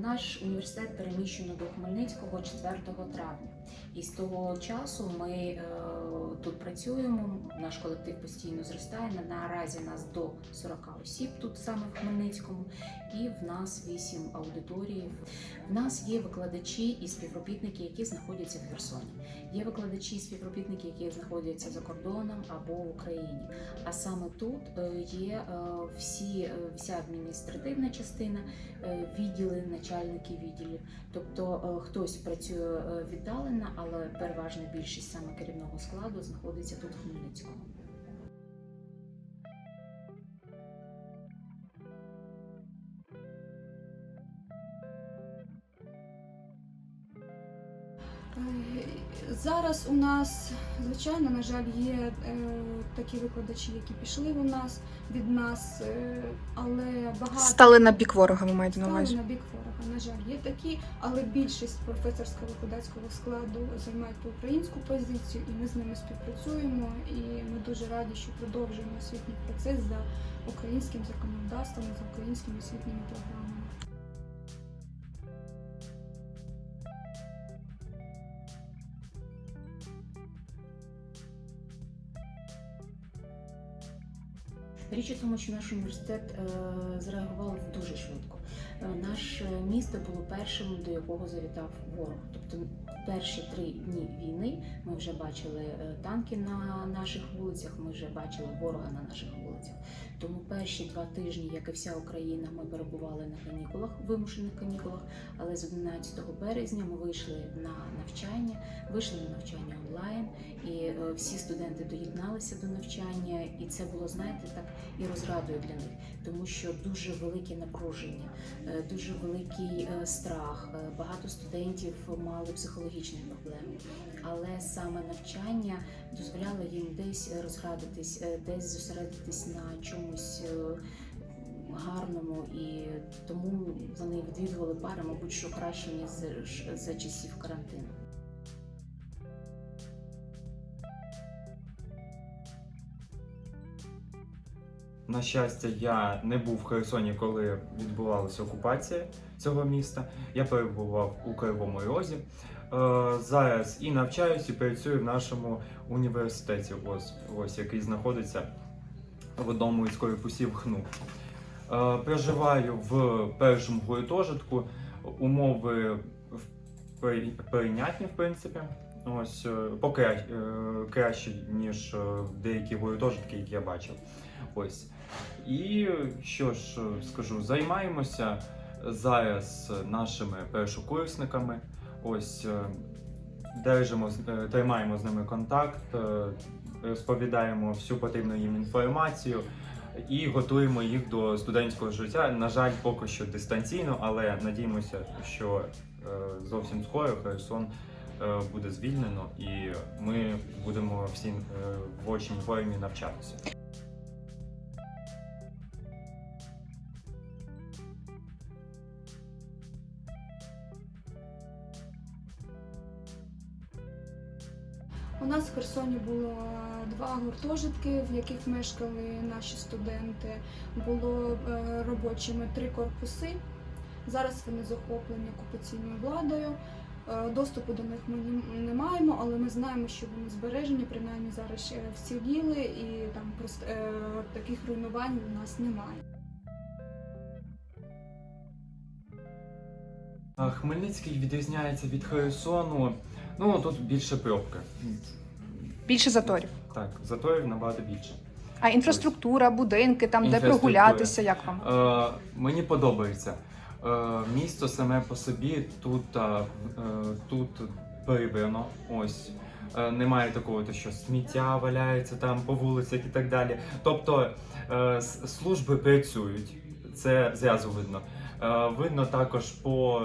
Наш університет переміщено до Хмельницького 4 травня, і з того часу ми е, тут працюємо. Наш колектив постійно зростає. Наразі нас до 40 осіб тут саме в Хмельницькому, і в нас 8 аудиторій. В нас є викладачі і співробітники, які знаходяться в Херсоні. Є викладачі і співробітники, які знаходяться за кордоном або в Україні. А саме тут е, є е, всі, вся адміністративна частина, відділи, начальники відділів. Тобто хтось працює е, віддалено, але переважна більшість саме керівного складу знаходиться тут в Хмельницькому. Зараз у нас, звичайно, на жаль, є е, такі викладачі, які пішли у нас від нас, е, але багато Стали на бік ворога, ви маєте на стали увазі. на бік ворога. На жаль, є такі, але більшість професорського викладацького складу займають по українську позицію, і ми з ними співпрацюємо. І ми дуже раді, що продовжуємо освітній процес за українським законодавством, за українськими освітніми програмами. Річ у тому, що наш університет е, зреагував дуже швидко. Е, Наше місто було першим, до якого завітав ворог. Тобто перші три дні війни ми вже бачили е, танки на наших вулицях, ми вже бачили ворога на наших вулицях. Тому перші два тижні, як і вся Україна, ми перебували на канікулах, вимушених канікулах. Але з 11 березня ми вийшли на навчання, вийшли на навчання онлайн, і е, всі студенти доєдналися до навчання, і це було, знаєте, так і розрадою для них, тому що дуже велике напруження, е, дуже великий е, страх. Багато студентів мали психологічні проблеми, але саме навчання дозволяло їм десь розрадитись, десь зосередитись на чомусь. е, Гарному і тому вони відвідували пари, мабуть, що краще ніж за- часів карантину. На щастя, я не був в Херсоні, коли відбувалася окупація цього міста. Я перебував у Кривому Розі. Е, зараз і навчаюсь, і працюю в нашому університеті, ось, ось який знаходиться в одному із корпусів ХНУ. Е, проживаю в першому гуртожитку. Умови прийнятні, в принципі. Ось е, покра... е, ніж е, деякі гуртожитки, які я бачив. Ось. І що ж скажу, займаємося зараз нашими першокурсниками. Ось держимо, тримаємо з ними контакт, розповідаємо всю потрібну їм інформацію і готуємо їх до студентського життя. На жаль, поки що дистанційно, але надіємося, що е, зовсім скоро Херсон е, буде звільнено і ми будемо всі е, в очній формі навчатися. У нас в Херсоні було два гуртожитки, в яких мешкали наші студенти. Було е, робочими три корпуси. Зараз вони захоплені окупаційною владою. Е, Доступу до них ми не маємо, але ми знаємо, що вони збережені, принаймні зараз вціліли, і там просто е, таких руйнувань у нас немає. Хмельницький відрізняється від Херсону. Ну тут більше пробки. Більше заторів. Так, заторів набагато більше. А інфраструктура, будинки, там де Інфраструктура. прогулятися, як вам? Е, мені подобається. Е, місто саме по собі тут, е, е, тут прибрано. Ось. Е, Немає такого, то, що сміття валяється там по вулицях і так далі. Тобто е, служби працюють, це зразу видно. Е, Видно також по,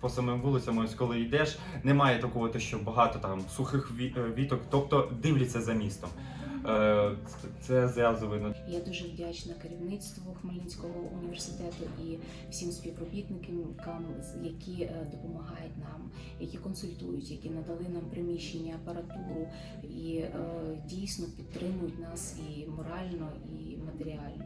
по самим вулицям, ось коли йдеш, немає такого, то, що багато там сухих е, віток, тобто дивляться за містом. Е, Це видно. Я дуже вдячна керівництву Хмельницького університету і всім співробітникам, які е, допомагають нам, які консультують, які надали нам приміщення, апаратуру і дійсно підтримують нас і морально, і матеріально.